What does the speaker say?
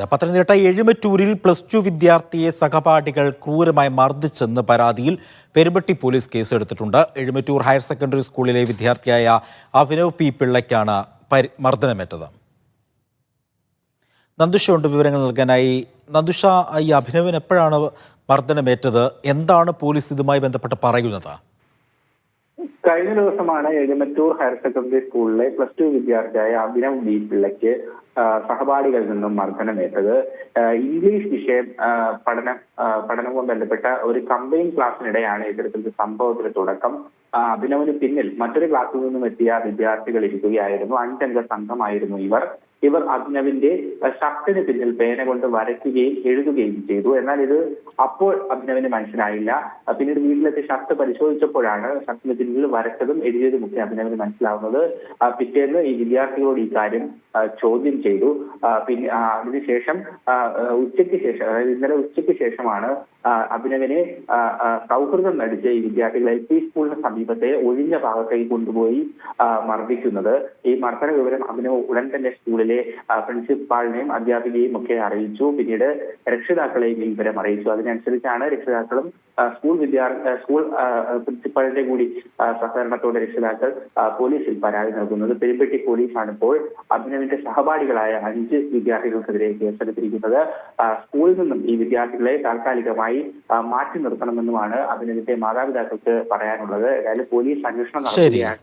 Pathanamthitta എഴുമറ്റൂരിൽ plus two വിദ്യാർത്ഥിയെ സഹപാഠികൾ ക്രൂരമായി മർദ്ദിച്ചെന്ന് പരാതിയിൽ പെരുമ്പട്ടി പോലീസ് കേസെടുത്തിട്ടുണ്ട്. എഴുമറ്റൂർ ഹയർ സെക്കൻഡറി സ്കൂളിലെ വിദ്യാർത്ഥിയായ അഭിനവ് പി പിള്ളയ്ക്കാണ് മർദ്ദനമേറ്റത്. നന്ദുഷ ഉണ്ട് വിവരങ്ങൾ നൽകാനായി. നന്ദുഷ ഈ അഭിനവിന് എപ്പോഴാണ് മർദ്ദനമേറ്റത്? എന്താണ് പോലീസ് ഇതുമായി ബന്ധപ്പെട്ട് പറയുന്നത്? കഴിഞ്ഞ ദിവസമാണ് എഴുമറ്റൂർ ഹയർ സെക്കൻഡറി സ്കൂളിലെ പ്ലസ് ടു വിദ്യാർത്ഥിയായ അഭിനവ് ബി പിള്ളയ്ക്ക് സഹപാഠികളിൽ നിന്നും മർദ്ദനമേറ്റത്. ഇംഗ്ലീഷ് വിഷയം പഠനം പഠനവും ബന്ധപ്പെട്ട ഒരു കമ്പയിൻ ക്ലാസ്സിനിടെയാണ് ഇത്തരത്തിലൊരു സംഭവത്തിന് തുടക്കം. അഭിനവിന് പിന്നിൽ മറ്റൊരു ക്ലാസ്സിൽ നിന്നും എത്തിയ വിദ്യാർത്ഥികൾ ഇരിക്കുകയായിരുന്നു. അഞ്ചംഗ സംഘമായിരുന്നു ഇവർ. ഇവർ അഭിനവിന്റെ ശക്തിന് പിന്നിൽ പേന കൊണ്ട് വരയ്ക്കുകയും എഴുതുകയും ചെയ്തു. എന്നാൽ ഇത് അപ്പോൾ അഭിനവിന് മനസ്സിലായില്ല. പിന്നീട് വീട്ടിലെത്തി ഷർട്ട് പരിശോധിച്ചപ്പോഴാണ് ഷർട്ടിന് പിന്നിൽ വരച്ചതും എഴുതിയതും ഒക്കെ അഭിനവിന് മനസ്സിലാവുന്നത്. പിറ്റേന്ന് ഈ വിദ്യാർത്ഥികളോട് ഈ കാര്യം ചോദ്യം ചെയ്തു. പിന്നെ അതിനുശേഷം ഉച്ചയ്ക്ക് ശേഷം അതായത് ഇന്നലെ ഉച്ചയ്ക്ക് ശേഷമാണ് അഭിനവനെ സൗഹൃദം നടിച്ച് ഈ വിദ്യാർത്ഥികൾ എൽ പി സ്കൂളിന് സമീപത്തെ ഒഴിഞ്ഞ ഭാഗത്തേക്ക് കൊണ്ടുപോയി മർദ്ദിക്കുന്നത്. ഈ മർദ്ദന വിവരം അഭിനവ് ഉടൻ തന്നെ സ്കൂളിലെ പ്രിൻസിപ്പാളിനെയും അധ്യാപികയെയും ഒക്കെ അറിയിച്ചു. പിന്നീട് രക്ഷിതാക്കളെയും ഈ വിവരം അറിയിച്ചു. അതിനനുസരിച്ചാണ് രക്ഷിതാക്കളും സ്കൂൾ വിദ്യാർത്ഥി സ്കൂൾ പ്രിൻസിപ്പാളിന്റെ കൂടി സഹകരണത്തോടെ രക്ഷിതാക്കൾ പോലീസിൽ പരാതി നൽകുന്നത്. പെരുമ്പെട്ടി പോലീസാണ് ഇപ്പോൾ അഭിനവിന്റെ സഹപാഠികളായ അഞ്ച് വിദ്യാർത്ഥികൾക്കെതിരെ കേസെടുത്തിരിക്കുന്നത് സ്കൂളിൽ നിന്നും ഈ വിദ്യാർത്ഥികളെ താൽക്കാലികമായി മാറ്റി നിർത്തണമെന്നുമാണ് അതിനെതിരെ മാതാപിതാക്കൾക്ക് പറയാനുള്ളത്. ഏതായാലും പോലീസ് അന്വേഷണം നടത്തുകയാണ്.